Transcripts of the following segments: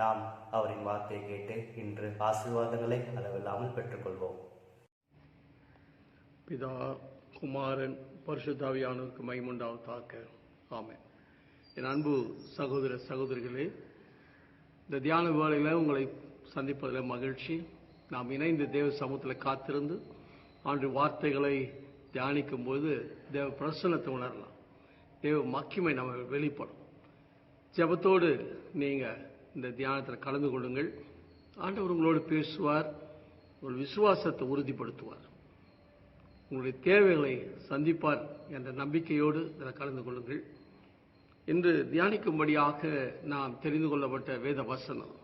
நாம் அவரின் வார்த்தையை கேட்டு இன்று ஆசீர்வாதங்களை அளவில்லாமல் பெற்றுக்கொள்வோம். பிதா குமாரன் பரிசுத்தாவியானவருக்கு மைமுண்டாவதாக ஆமே என் அன்பு சகோதர சகோதரிகளே இந்த தியான வேளையில் உங்களை சந்திப்பதில் மகிழ்ச்சி. நாம் இணைந்து தேவ சமூகத்தில் காத்திருந்து ஆண்டு வார்த்தைகளை தியானிக்கும் போது தேவ பிரசன்னத்தை உணரலாம். தேவ மக்கிமை நம்ம வெளிப்படும். ஜெபத்தோடு நீங்கள் இந்த தியானத்தில் கலந்து கொள்ளுங்கள். ஆண்டவர் உங்களோடு பேசுவார் உங்கள் விசுவாசத்தை உறுதிப்படுத்துவார். உங்களுடைய தேவைகளை சந்திப்பார் என்ற நம்பிக்கையோடு இதில் கலந்து கொள்ளுங்கள். இன்று தியானிக்கும்படியாக நாம் தெரிந்து கொள்ளப்பட்ட வேத வசனம்.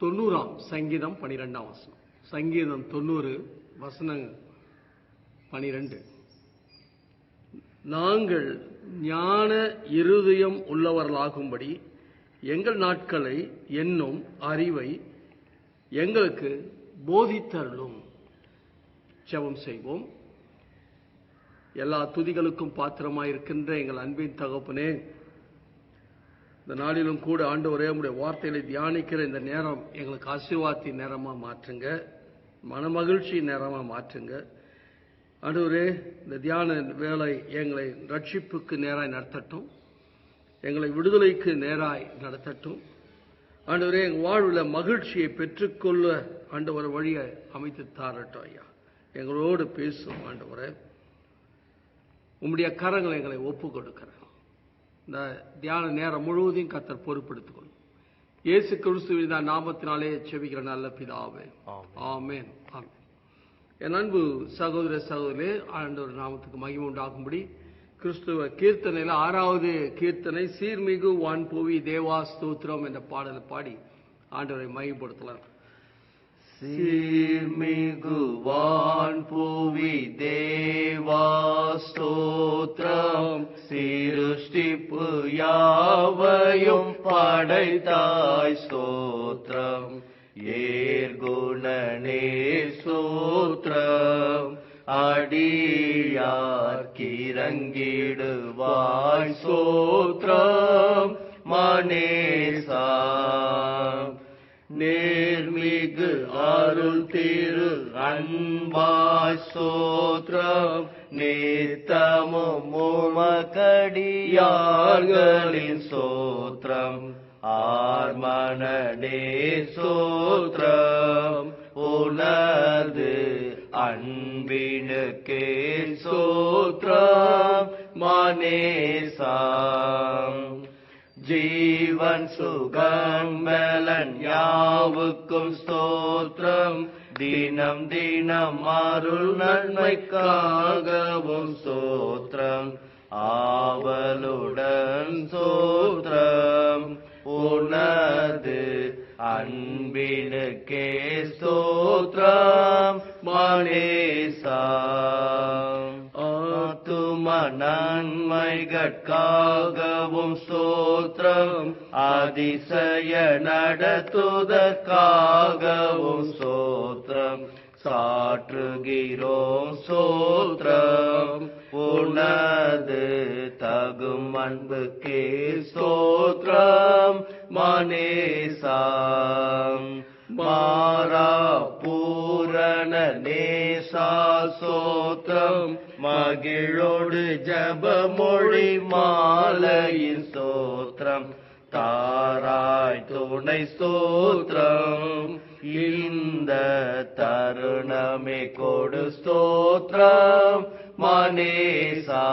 தொண்ணூறாம் சங்கீதம் பனிரெண்டாம் வசனம். சங்கீதம் தொண்ணூறு வசனம் பனிரெண்டு. நாங்கள் ஞான இருதயம் உள்ளவர்களாகும்படி எங்கள் நாட்களை என்னும் அறிவை எங்களுக்கு போதித்தருளும். ஜெபம் செய்வோம். எல்லா துதிகளுக்கும் பாத்திரமாயிருக்கின்ற எங்கள் அன்பின் தகப்பனே இந்த நாளிலும் கூட ஆண்டவரே உடைய வார்த்தைகளை தியானிக்கிற இந்த நேரம் எங்களுக்கு ஆசீர்வாதி நேரமா மாற்றுங்க. மனமகிழ்ச்சி நேரமா மாற்றுங்க. ஆண்டவரே இந்த தியான வேலை எங்களை ரட்சிப்புக்கு நேராய் நடத்தட்டும். எங்களை விடுதலைக்கு நேராய் நடத்தட்டும். ஆண்டவரே எங்கள் வாழ்வில் மகிழ்ச்சியை பெற்றுக்கொள்ள ஆண்டவர் வழியை அமைத்து தாரட்டும் ஐயா. எங்களோடு பேசும் ஆண்டவரே. உம்முடைய கரங்களை எங்களை ஒப்பு கொடுக்கிறேன். இந்த தியான நேரம் முழுவதையும் கத்தர் பொறுப்படுத்திக் கொள்ளும் இயேசு கிறிஸ்துவின் தான் நாமத்தினாலே செபிக்கிற நல்ல பிதாவே. ஆமென். ஆமென். என் அன்பு சகோதர சகோதரே ஆண்டவர் நாமத்துக்கு மகிமை உண்டாகும்படி கிறிஸ்துவ கீர்த்தனையில் ஆறாவது கீர்த்தனை சீர்மிகு வான் புவி தேவா ஸ்தோத்திரம் என்ற பாடலை பாடி ஆண்டவரை மகிமைப்படுத்தலாம். சீர்மிகுவான் புவி தேவா ஸ்தோத்ரம் சிருஷ்டிப்பு யாவையும் படைத்தாய் ஸ்தோத்திரம். ஏர்குணனே ஸ்தோத்திரம் அடியார்க்கிறங்கிடுவாய் சோத்ரம் மனேசா நேர்மிகு அருள் திரு அன்பாய் சோத்ரம் நேத்தமும் உமக்கடியார்களின் சோத்ரம் ஆர்மனடே சோத்ரம் உனது அன்பினுக்கே சோத்ரம் மனேசாம். ஜீவன் சுகம் பலன் யாவுக்கும் ஸ்தோத்ரம் தினம் தினம் அருள் நன்மைக்காகவும் சோத்ரம் ஆவலுடன் சோத்ரம் அன்பினுக்கே ஸ்தோத்திரம் மனேசாம் ஆத்தும நன்மைகட்காகவும் ஸ்தோத்திரம் அதிசய நடத்துதற்காகவும் ஸ்தோத்திரம். சாற்றுகிறோம் சோத்திரம் உனது தகும் அன்புக்கே ஸ்தோத்திரம். மனேசாம் மாறா பூரண நேசா சோத்திரம் மகிழோடு ஜபமொழி மாலையின் ஸ்தோத்திரம். தாராய் துணை ஸ்தோத்திரம். இந்த தருணமே கொடு ஸ்தோத்திரம். மனேசா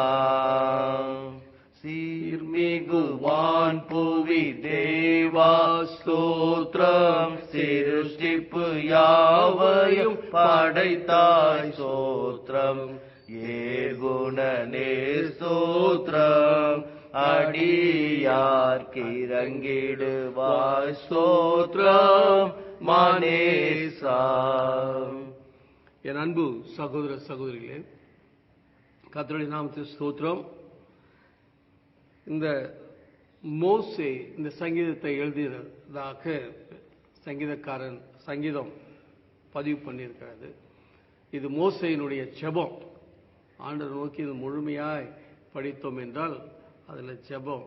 சீர்மிகுவான் புவி தேவா ஸ்தோத்திரம். சிருஷ்டிப்பு யாவையும் படைத்தாய் சோத்ரம் ஏ குணனே ஏகுணனே அடியார் அடியார்க்கிறங்கிடுவாய் ஸ்தோத்ரம் மனேசா என் அன்பு சகோதர சகோதரிகளே கத்தருடைய நாமத்தில் ஸ்தோத்திரம். இந்த மோசே இந்த சங்கீதத்தை எழுதியதாக சங்கீதக்காரன் சங்கீதம் பதிவு பண்ணியிருக்கிறது. இது மோசையினுடைய ஜெபம். ஆண்டவர் நோக்கி இது முழுமையாய் படித்தோம் என்றால் அதில் ஜெபம்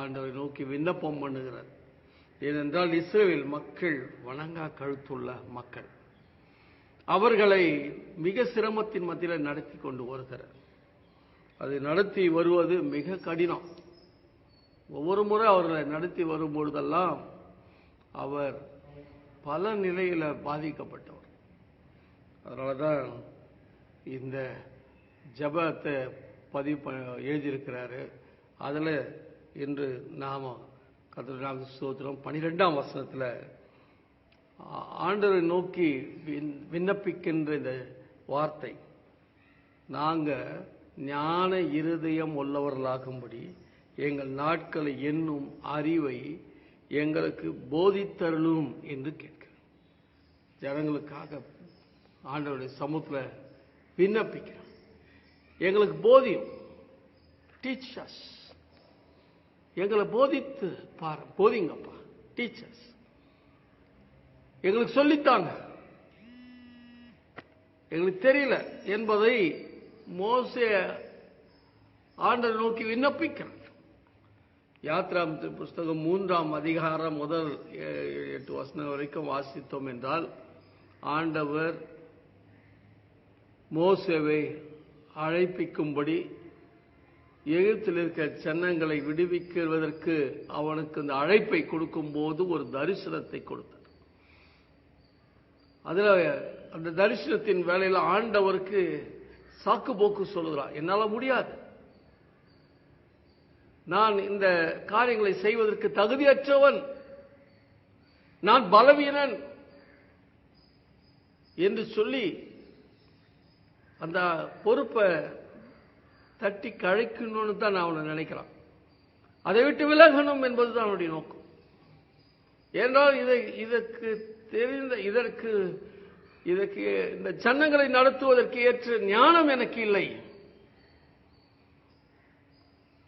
ஆண்டவரை நோக்கி விண்ணப்பம் பண்ணுகிறார். ஏனென்றால் இஸ்ரேல் மக்கள் வணங்கா கழுத்துள்ள மக்கள். அவர்களை மிக சிரமத்தின் மத்தியில் நடத்தி கொண்டு வருகிறார். அது நடத்தி வருவது மிக கடினம். ஒவ்வொரு முறை அவர்களை நடத்தி வரும் பொழுதெல்லாம் அவர் பல நிலையில் பாதிக்கப்பட்டவர். அதனால தான் இந்த ஜபத்தை பதிவு ப- எழுதியிருக்கிறாரு. அதில் இன்று நாம கத்திர சோத்திரம் பனிரெண்டாம் வசனத்தில் ஆண்டரை நோக்கி விண்ணப்பிக்கின்ற இந்த வார்த்தை நாங்கள் ஞான இருதயம் உள்ளவர்களாகும்படி எங்கள் நாட்களை என்னும் அறிவை எங்களுக்கு போதித்தருளும் என்று கேட்கிறேன். ஜனங்களுக்காக ஆண்டவருடைய சமூகத்தில் விண்ணப்பிக்கிறோம் எங்களுக்கு போதியும். டீச்சர்ஸ் எங்களை போதித்து பாரு போதிங்கப்பா. டீச்சர்ஸ் எங்களுக்கு சொல்லித்தாங்க. எங்களுக்கு தெரியல என்பதை மோசே ஆண்டவர் நோக்கி விண்ணப்பிக்கிறார். யாத்ராமத்து புஸ்தகம் மூன்றாம் அதிகாரம் முதல் எட்டு வசனம் வரைக்கும் வாசித்தோம் என்றால் ஆண்டவர் மோசேவை அழைப்பிக்கும்படி எகிப்தில் இருக்க ஜனங்களை விடுவிக்கிறதற்கு அவனுக்கு அந்த அழைப்பை கொடுக்கும்போது ஒரு தரிசனத்தை கொடுத்தார். அதில் அந்த தரிசனத்தின் வேலையில் ஆண்டவருக்கு சாக்கு போக்கு சொல்லுகிறார் என்னால முடியாது. நான் இந்த காரியங்களை செய்வதற்கு தகுதியற்றவன். நான் பலவீனன் என்று சொல்லி அந்த பொறுப்பை தட்டி கழைக்கணும்னு தான் நான் அவனை நினைக்கிறான். அதை விட்டு விலகணும் என்பதுதான் அவனுடைய நோக்கம். ஏனென்றால் இதை இதற்கு தெரிந்த இதற்கு இதற்கு இந்த சன்னங்களை நடத்துவதற்கு ஏற்ற ஞானம் எனக்கு இல்லை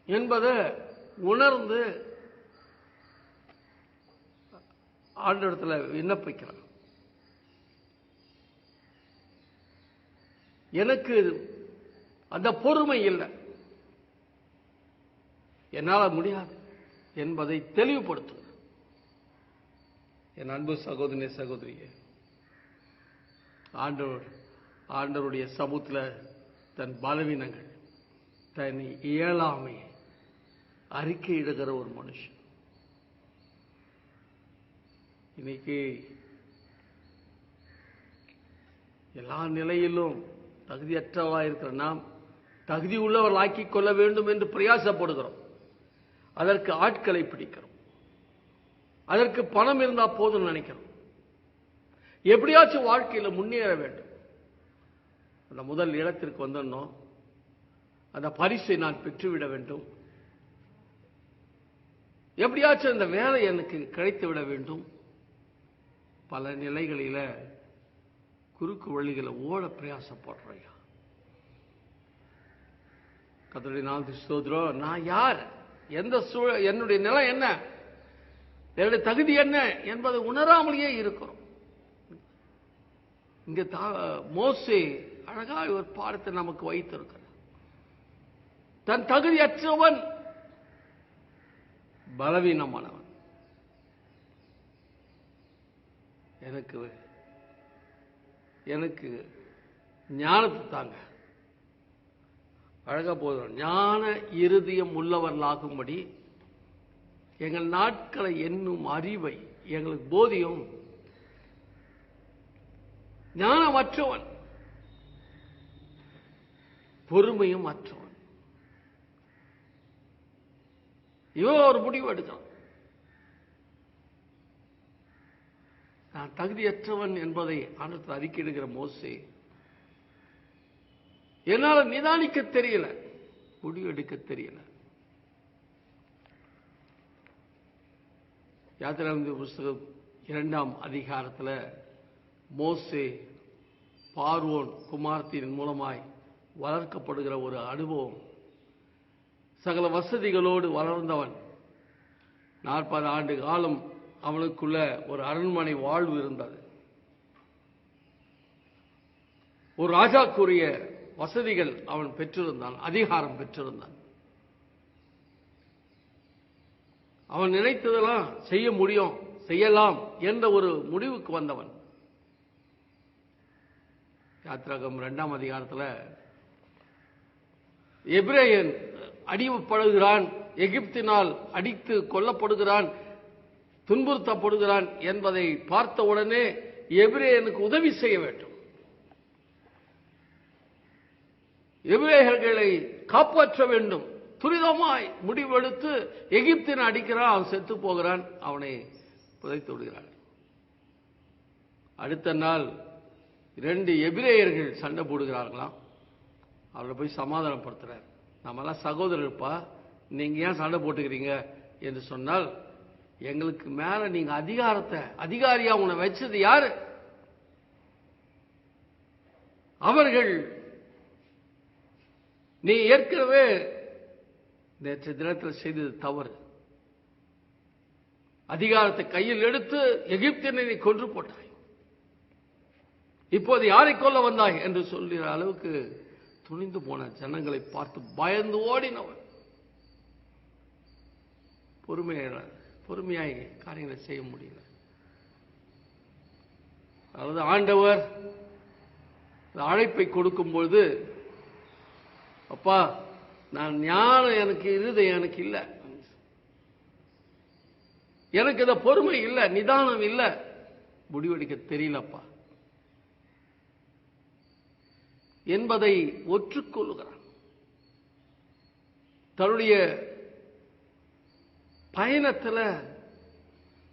என்பதை உணர்ந்து ஆண்டிடத்துல விண்ணப்பிக்கிறான். எனக்கு அந்த பொறுமை இல்லை. என்னால் முடியாது என்பதை தெளிவுபடுத்துகிறார் என் அன்பு சகோதரி சகோதரியே ஆண்டவர் ஆண்டவருடைய சமூகத்தில் தன் பலவீனங்கள் தன் இயலாமை அறிக்கையிடுகிற ஒரு மனுஷன். இன்னைக்கு எல்லா நிலையிலும் தகுதியற்றவா இருக்கிற நாம் தகுதி உள்ளவர்களாக்கிக் கொள்ள வேண்டும் என்று பிரயாசப்படுகிறோம். அதற்கு ஆட்களை பிடிக்கிறோம். அதற்கு பணம் இருந்தால் போதும் நினைக்கிறோம். எப்படியாச்சும் வாழ்க்கையில் முன்னேற வேண்டும். அந்த முதல் இடத்திற்கு வந்துடணும் அந்த பரிசை நான் பெற்றுவிட வேண்டும். எப்படியாச்சும் அந்த வேலை எனக்கு கிடைத்து விட வேண்டும். பல நிலைகளில் குறுக்கு வழிகளை ஓட பிரயாசப்படுறையா கத்தருடைய நாள் சோதரோ நான் யார்? எந்த சூழல் என்னுடைய நிலை என்ன? என்னுடைய தகுதி என்ன? என்பதை உணராமலேயே இருக்கிறோம். இங்க தா- மோசே அழகாய் ஒரு பாடத்தை நமக்கு வைத்திருக்கிறார். தன் தகுதியற்றவன் பலவீனமானவன். எனக்கு எனக்கு ஞானத்தை தாங்க. அழகா போதும். ஞான இருதயம் உள்ளவர்களாகும்படி எங்கள் நாட்களை என்னும் அறிவை எங்களுக்கு போதியும். ஞானமற்றவன். பொறுமையும் அற்றவன் இவன் ஒரு முடிவு எடுத்தான். நான் தகுதியற்றவன் என்பதை ஆனத்தில் அறிக்கையிடுகிற மோசே என்னால் நிதானிக்க தெரியல முடிவு எடுக்க தெரியல. யாத்திராந்த புஸ்தகம் இரண்டாம் அதிகாரத்தில் மோசே பார்வோன் குமார்த்தியின் மூலமாய் வளர்க்கப்படுகிற ஒரு அனுபவம். சகல வசதிகளோடு வளர்ந்தவன். நாற்பது ஆண்டு காலம் அவனுக்குள்ள ஒரு அரண்மனை வாழ்வு இருந்தது. ஒரு ராஜாக்குரிய வசதிகள் அவன் பெற்றிருந்தான் அதிகாரம் பெற்றிருந்தான். அவன் நினைத்ததெல்லாம் செய்ய முடியும் செய்யலாம் என்ற ஒரு முடிவுக்கு வந்தவன். யாத்திராகம் இரண்டாம் அதிகாரத்தில் எபிரேயன் அடிமைப்படுகிறான் எகிப்தினால் அடித்து கொல்லப்படுகிறான் துன்புறுத்தப்படுகிறான் என்பதை பார்த்த உடனே எபிரேயனுக்கு உதவி செய்ய வேண்டும். எபிரேயர்களை காப்பாற்ற வேண்டும். துரிதமாய் முடிவெடுத்து எகிப்தின் அடிக்கிறான் அவன் செத்து போகிறான் அவனை புதைத்து விடுகிறான். அடுத்த நாள் ரெண்டு எபிரேயர்கள் சண்டை போடுகிறார்களாம் அவரை போய் சமாதானப்படுத்துறார். நம்மெல்லாம் சகோதரர்ப்பா நீங்க ஏன் சண்டை போட்டுக்கிறீங்க? என்று சொன்னால் எங்களுக்கு மேல நீங்க அதிகாரத்தை அதிகாரியா உன்னை வச்சது யாரு? அவர்கள். நீ ஏற்கனவே நேற்று தினத்தில் செய்தது தவறு. அதிகாரத்தை கையில் எடுத்து எகிப்தினை நீ கொன்று போட்டாய். இப்போது யாரை கொல்ல வந்தாய்? என்று சொல்லுகிற அளவுக்கு துணிந்து போன ஜனங்களை பார்த்து பயந்து ஓடினவன். பொறுமையாக பொறுமையாய் காரியங்களை செய்ய முடியல. அதாவது ஆண்டவர் அழைப்பை கொடுக்கும்பொழுது அப்பா நான் ஞானம் எனக்கு இருதை எனக்கு இல்லை. எனக்கு இந்த பொறுமை இல்லை நிதானம் இல்லை. முடிவெடுக்க தெரியலப்பா. என்பதை ஒற்றுக்கொள்கிறான். தன்னுடைய பயணத்தில்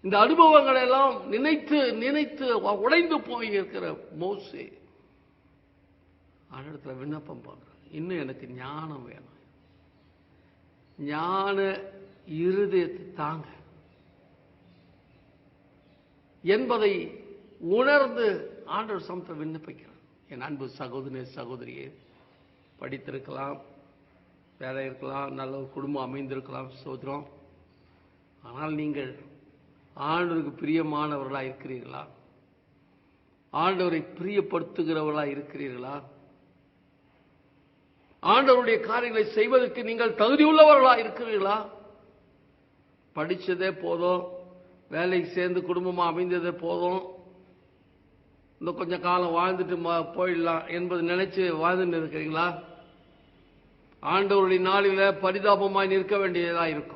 இந்த அனுபவங்களை எல்லாம் நினைத்து நினைத்து உடைந்து போய் இருக்கிற மோசே ஆண்டத்துல விண்ணப்பம் பண்றான் இன்னும் எனக்கு ஞானம் வேணும். ஞான இருதயத்தை தாங்க. என்பதை உணர்ந்து ஆண்டவர் சமத்தை விண்ணப்பிக்கிறான் என் அன்பு சகோதரி சகோதரியே படித்திருக்கலாம் வேலை இருக்கலாம் நல்ல ஒரு குடும்பம் அமைந்திருக்கலாம் சோதரம் ஆனால் நீங்கள் ஆண்டவருக்கு பிரியமானவர்களா இருக்கிறீர்களா? ஆண்டவரை பிரியப்படுத்துகிறவர்களா இருக்கிறீர்களா? ஆண்டவருடைய காரியங்களை செய்வதற்கு நீங்கள் தகுதியுள்ளவர்களாக இருக்கிறீர்களா? படிச்சதே போதும் வேலைக்கு சேர்ந்து குடும்பமா அமைந்ததே போதும் இன்னும் கொஞ்ச காலம் வாழ்ந்துட்டு போயிடலாம் என்பது நினைச்சு வாழ்ந்துட்டு இருக்கிறீங்களா? ஆண்டவருடைய நாளில பரிதாபமாய் நிற்க வேண்டியதா இருக்கும்.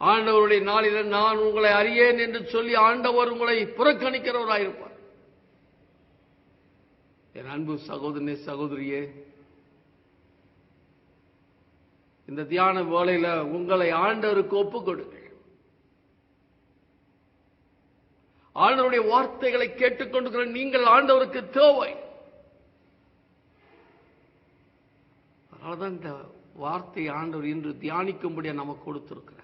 ஆண்டவருடைய நாளில நான் உங்களை அறியேன் என்று சொல்லி ஆண்டவர் உங்களை புறக்கணிக்கிறவராயிருப்பார் என் அன்பு சகோதரனே சகோதரியே இந்த தியான வேலையில உங்களை ஆண்டவருக்கு ஒப்புக் கொடுங்க ஆண்டவருடைய வார்த்தைகளை கேட்டுக்கொண்டிருக்கிற நீங்கள் ஆண்டவருக்கு தேவை. அதனாலதான் இந்த வார்த்தை ஆண்டவர் இன்று தியானிக்கும்படியா நமக்கு கொடுத்திருக்கிறார்.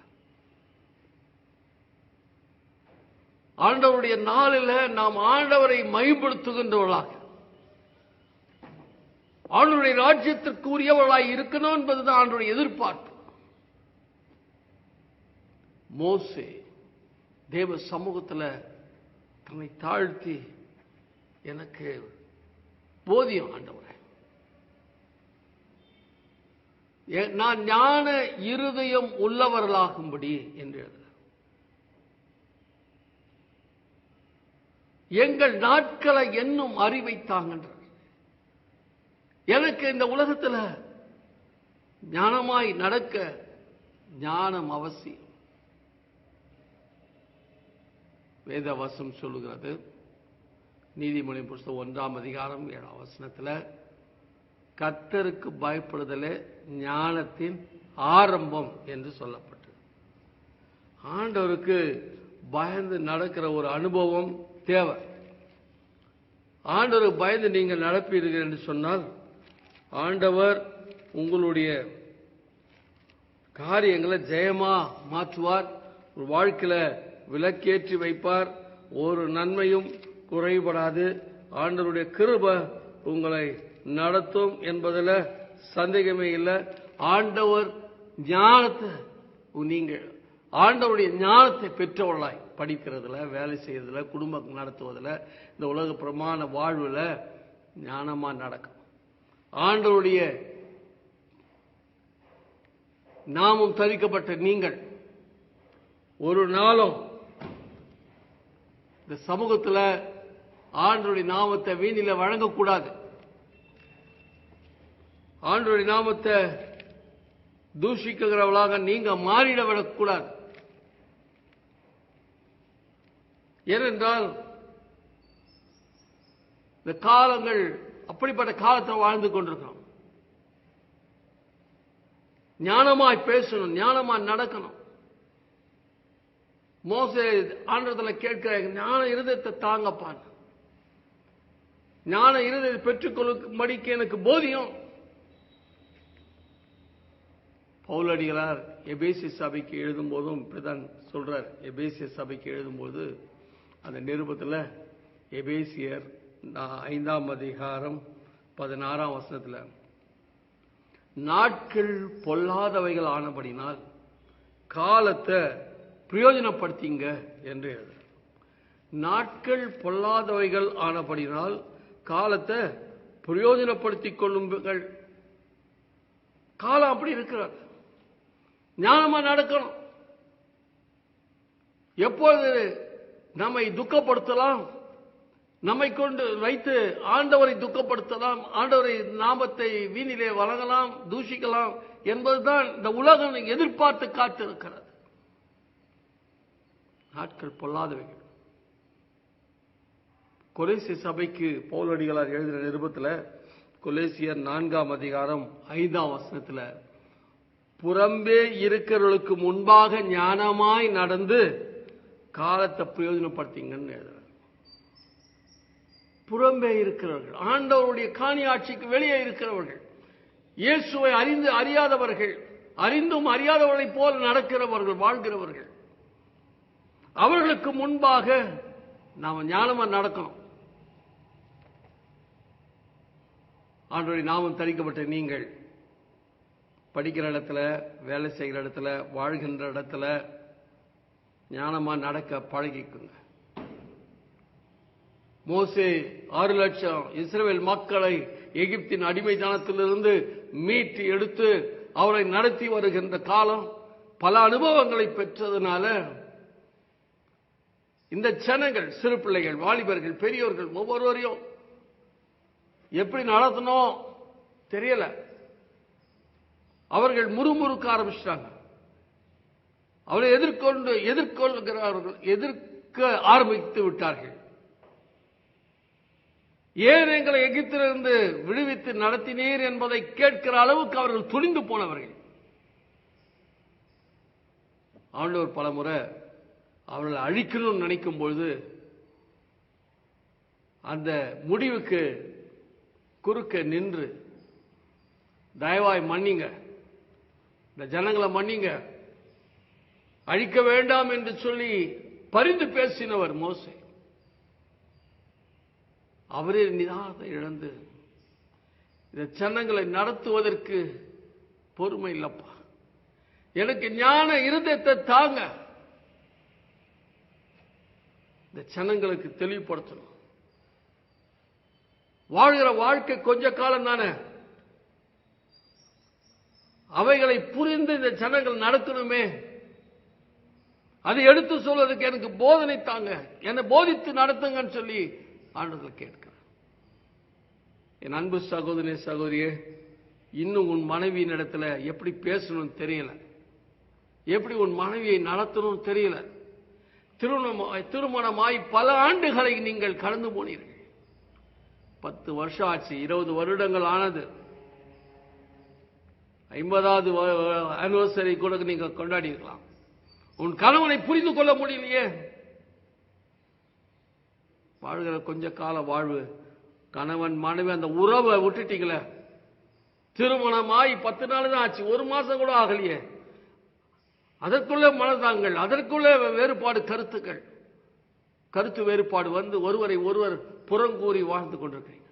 ஆண்டவருடைய நாளில் நாம் ஆண்டவரை மயப்படுத்துகின்றவர்களாக ஆண்டவருடைய ராஜ்யத்திற்குரியவர்களாய் இருக்கணும் என்பதுதான் ஆண்டவருடைய எதிர்பார்ப்பு. மோசே தேவ சமூகத்தில் தன்னை தாழ்த்தி எனக்கு போதியம் ஆண்டவரே. நான் ஞான இருதயம் உள்ளவர்களாகும்படி என்று எழுதுகிறார். எங்கள் நாட்களை என்னும் அறிவை தாங்கன்றார் எனக்கு இந்த உலகத்தில் ஞானமாய் நடக்க ஞானம் அவசியம். வேதவசம் சொல்லுகிறது. நீதிமொழி புஸ்தகம் ஒன்றாம் அதிகாரம் ஏழாம் வசனத்தில் கத்தருக்கு பயப்படுதலே ஞானத்தின் ஆரம்பம் என்று சொல்லப்பட்டது. ஆண்டவருக்கு பயந்து நடக்கிற ஒரு அனுபவம் தேவை. ஆண்டவருக்கு பயந்து நீங்கள் நடப்பீர்கள் என்று சொன்னால் ஆண்டவர் உங்களுடைய காரியங்களை ஜெயமா மாற்றுவார். ஒரு வாழ்க்கையில் விளக்கேற்றி வைப்பார். ஒரு நன்மையும் குறைபடாது. ஆண்டவருடைய கிருப உங்களை நடத்தும் என்பதில் சந்தேகமே இல்லை. ஆண்டவர் ஞானத்தை நீங்கள் ஆண்டவருடைய ஞானத்தை பெற்றவர்களாய் படிக்கிறதுல வேலை செய்யறதுல குடும்பம் நடத்துவதில் இந்த உலக பிரமாண வாழ்வுல ஞானமா நடக்கும். ஆண்டவருடைய நாமும் தரிக்கப்பட்ட நீங்கள் ஒரு நாளும் இந்த சமூகத்தில் ஆண்டருடைய நாமத்தை வீணில வழங்கக்கூடாது. ஆண்டருடைய நாமத்தை தூஷிக்கிறவளாக நீங்க மாறிட விடக்கூடாது. ஏனென்றால் இந்த காலங்கள் அப்படிப்பட்ட காலத்தை வாழ்ந்து கொண்டிருக்கிறோம். ஞானமாய் பேசணும் ஞானமாய் நடக்கணும். மோசே ஆண்டத்தில் கேட்கிற ஞான இருதயத்தை தாங்கப்பான். ஞான இருதயத்தை பெற்றுக்கொள்ளும்படிக்கு எனக்கு போதியம். பவுலடிகளார் எபேசிய சபைக்கு எழுதும் போதும் இப்படிதான் சொல்றார். எபேசிய சபைக்கு எழுதும்போது அந்த நிருபத்தில் எபேசியர் ஐந்தாம் அதிகாரம் பதினாறாம் வசனத்தில் நாட்கள் பொல்லாதவைகள் ஆனபடினால் காலத்தை பிரயோஜனப்படுத்திங்க என்று நாட்கள் பொல்லாதவைகள் ஆனபடினால் காலத்தை பிரயோஜனப்படுத்திக் கொள்ளுங்கள். காலம் அப்படி இருக்கிறார். ஞானமா நடக்கணும். எப்பொழுது நம்மை துக்கப்படுத்தலாம்? நம்மை கொண்டு வைத்து ஆண்டவரை துக்கப்படுத்தலாம்? ஆண்டவரை நாமத்தை வீணிலே வழங்கலாம் தூஷிக்கலாம் என்பதுதான் இந்த உலகம் எதிர்பார்த்து காத்திருக்கிறது. நாட்கள் பொல்லாதவைகள். கொலேசிய சபைக்கு பௌலடிகளார் எழுதின நிருபத்தில் கொலேசியர் நான்காம் அதிகாரம் ஐந்தாம் வசனத்தில் புறம்பே இருக்கிறவர்களுக்கு முன்பாக ஞானமாய் நடந்து காலத்தை பிரயோஜனப்படுத்திங்கன்னு எழுதுறாங்க புறம்பே இருக்கிறவர்கள் ஆண்டவருடைய காணி ஆட்சிக்கு வெளியே இருக்கிறவர்கள் இயேசுவை அறிந்து அறியாதவர்கள் அறிந்தும் அறியாதவர்களைப் போல நடக்கிறவர்கள் வாழ்கிறவர்கள் அவர்களுக்கு முன்பாக நாம ஞானமா நடக்கணும். ஆண்டோடைய நாமம் தரிக்கப்பட்ட நீங்கள் படிக்கிற இடத்துல வேலை செய்கிற இடத்துல வாழ்கின்ற இடத்துல ஞானமா நடக்க பழகிக்குங்க. மோசே ஆறு லட்சம் இஸ்ரேல் மக்களை எகிப்தின் அடிமைத்தனத்திலிருந்து மீட்டு எடுத்து அவரை நடத்தி வருகின்ற காலம் பல அனுபவங்களை பெற்றதுனால இந்த ஜனங்கள் சிறு பிள்ளைகள் வாலிபர்கள் பெரியோர்கள் ஒவ்வொருவரையும் எப்படி நடத்தணும் தெரியல. அவர்கள் முறுமுறுக்க ஆரம்பிச்சிட்டாங்க. அவரை எதிர்கொண்டு எதிர்கொள்கிறார்கள் எதிர்க்க ஆரம்பித்து விட்டார்கள். ஏன் எங்களை எகிப்திலிருந்து விடுவித்து நடத்தினீர் என்பதை கேட்கிற அளவுக்கு அவர்கள் துணிந்து போனவர்கள். ஆண்டவர் பலமுறை அவர்களை அழிக்கணும்னு நினைக்கும் பொழுது அந்த முடிவுக்கு குறுக்க நின்று தயவாய் மன்னிங்க. இந்த ஜனங்களை மன்னிங்க. அழிக்க வேண்டாம் என்று சொல்லி பரிந்து பேசினவர் மோசை. அவரே நிதானத்தை இழந்து இந்த ஜனங்களை நடத்துவதற்கு பொறுமை இல்லப்பா. எனக்கு ஞான இருதயத்தை தாங்க. இந்த ஜனங்களுக்கு தெளிவுபடுத்தணும். வாழ்கிற வாழ்க்கை கொஞ்ச காலம் தானே? அவைகளை புரிந்து இந்த ஜனங்கள் நடத்தணுமே அதை எடுத்து சொல்வதற்கு எனக்கு போதனை தாங்க. என்னை போதித்து நடத்துங்கன்னு சொல்லி ஆண்டவர்கள் கேட்கிறேன் என் அன்பு சகோதரி சகோதரியே இன்னும் உன் மனைவியின் இடத்துல எப்படி பேசணும்னு தெரியல. எப்படி உன் மனைவியை நடத்தணும்னு தெரியல. திருமணமாய் திருமணமாய் பல ஆண்டுகளை நீங்கள் கடந்து போனீர்கள். பத்து வருஷம் ஆச்சு இருபது வருடங்கள் ஆனது. ஐம்பதாவது அனிவர்சரி கூட நீங்க கொண்டாடி இருக்கலாம் உன் கணவனை புரிந்து கொள்ள முடியலையே. வாழ்கிற கொஞ்ச கால வாழ்வு கணவன் மனைவி அந்த உறவை விட்டுட்டீங்களே. திருமணமாய் பத்து நாள் தான் ஆச்சு ஒரு மாசம் கூட ஆகலையே. அதற்குள்ள மனதாங்கள் அதற்குள்ள வேறுபாடு கருத்துக்கள். கருத்து வேறுபாடு வந்து ஒருவரை ஒருவர் புறங்கூறி வாழ்ந்து கொண்டிருக்கிறீங்க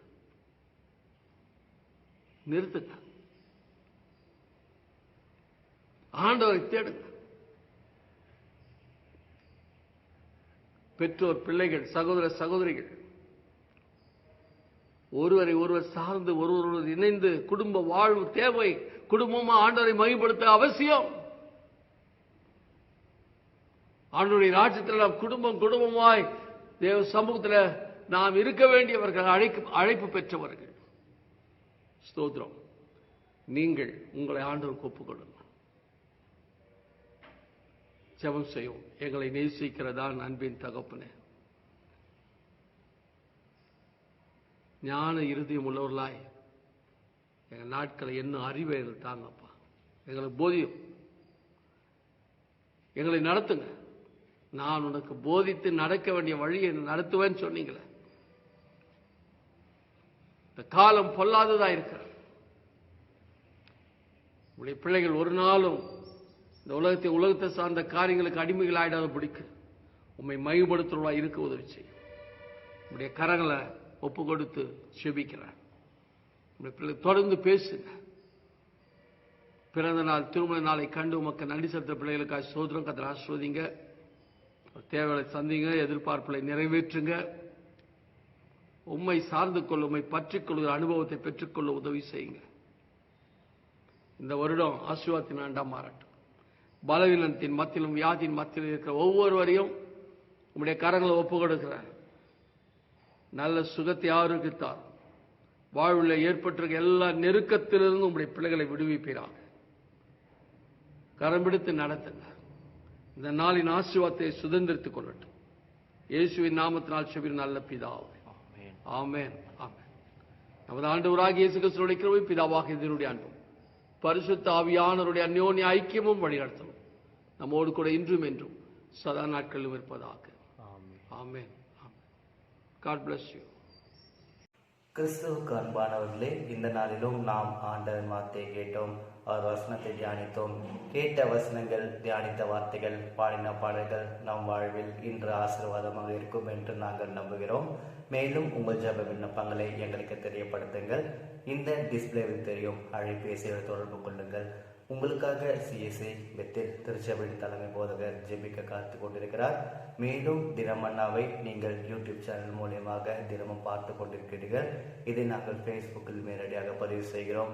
நிறுத்துங்க. ஆண்டவரை தேடுங்க. பெற்றோர் பிள்ளைகள் சகோதர சகோதரிகள் ஒருவரை ஒருவர் சார்ந்து ஒருவர் இணைந்து குடும்ப வாழ்வு தேவை குடும்பமா ஆண்டவரை மகிப்படுத்த அவசியம். ஆண்டவருடைய ராஜ்யத்தில் நாம் குடும்பம் குடும்பமாய் தேவ சமூகத்தில் நாம் இருக்க வேண்டியவர்கள் அழைப்பு அழைப்பு பெற்றவர்கள். ஸ்தோத்ரம் நீங்கள் உங்களை ஆண்டவருக்கு ஒப்புக் ஜெபம் செய்யும் எங்களை நேசிக்கிறதா அன்பின் தகப்பனே. ஞான இறுதியம் உள்ளவர்களாய் எங்கள் நாட்களை என்ன அறிவை தாங்கப்பா. எங்களுக்கு போதியும். எங்களை நடத்துங்க. நான் உனக்கு போதித்து நடக்க வேண்டிய வழியை நடத்துவேன்னு சொன்னீங்களே. இந்த காலம் பொல்லாததா இருக்கிறேன் உங்களுடைய பிள்ளைகள் ஒரு நாளும் இந்த உலகத்தை உலகத்தை சார்ந்த காரியங்களுக்கு அடிமைகள் ஆயிடாத பிடிக்க. உண்மை மையப்படுத்துறவா இருக்க உதவி செய்யும். உங்களுடைய கரங்களை ஒப்பு கொடுத்து செபிக்கிறேன். உங்களுடைய பிள்ளை தொடர்ந்து பேசுங்க. பிறந்த நாள் திருமண நாளை கண்டு உமக்கு நன்றி செலுத்த பிள்ளைகளுக்காக சோதரம் கதை ஆஸ்ரோதிங்க தேவைகளை சந்திங்க எதிர்பார்ப்புகளை நிறைவேற்றுங்க. உம்மை சார்ந்து கொள்ள உண்மை பற்றிக்கொள்கிற அனுபவத்தை பெற்றுக்கொள்ள உதவி செய்யுங்க. இந்த வருடம் ஆசீர்வாதத்தின் ஆண்டாம் மாறட்டும். பலவீனத்தின் மத்தியிலும் வியாதியின் மத்தியிலும் இருக்கிற ஒவ்வொருவரையும் உங்களுடைய கரங்களை ஒப்பு கொடுக்கிறேன் நல்ல சுகத்தை ஆரோக்கியத்தார் வாழ்வில் ஏற்பட்டிருக்க எல்லா நெருக்கத்திலிருந்தும் உங்களுடைய பிள்ளைகளை விடுவிப்பீராக. கரம் பிடித்து நடத்துங்க. இந்த நாளின் ஆசீர்வாதத்தை சுதந்திரித்துக் கொள்ளட்டும். இயேசுவின் நாமத்தினால் செபிர் நல்ல பிதாவே. ஆமென். ஆமென். நமது ஆண்டவராக இயேசு கிறிஸ்துவோட கிருபை பிதாவாக இதனுடைய அன்பும் பரிசுத்த ஆவியானவருடைய அந்யோன்ய ஐக்கியமும் வழிநடத்தலும் நம்மோடு கூட இன்றும் என்றும் சதா நாட்களிலும் இருப்பதாக. ஆமென். God bless you. கிறிஸ்துவுக்கு அன்பானவர்களே இந்த நாளிலும் நாம் ஆண்டவன் வார்த்தையை கேட்டோம். அவர் வசனத்தை தியானித்தோம். கேட்ட வசனங்கள் தியானித்த வார்த்தைகள் பாடின பாடல்கள் நம் வாழ்வில் இன்று ஆசீர்வாதமாக இருக்கும் என்று நாங்கள் நம்புகிறோம். மேலும் உங்கள் ஜப விண்ணப்பங்களை எங்களுக்கு தெரியப்படுத்துங்கள். இந்த டிஸ்பிளேவில் தெரியும். அழைப்பேசியில் தொடர்பு கொள்ளுங்கள். உங்களுக்காக சிஎஸ்ஐ பெத்தில் திருச்சபையின் தலைமை போதகர் ஜெபிக்க காத்து கொண்டிருக்கிறார். மேலும் தினமன்னாவை நீங்கள் யூடியூப் சேனல் மூலியமாக தினமும் பார்த்து கொண்டிருக்கிறீர்கள். இதை நாங்கள் ஃபேஸ்புக்கில் நேரடியாக பதிவு செய்கிறோம்.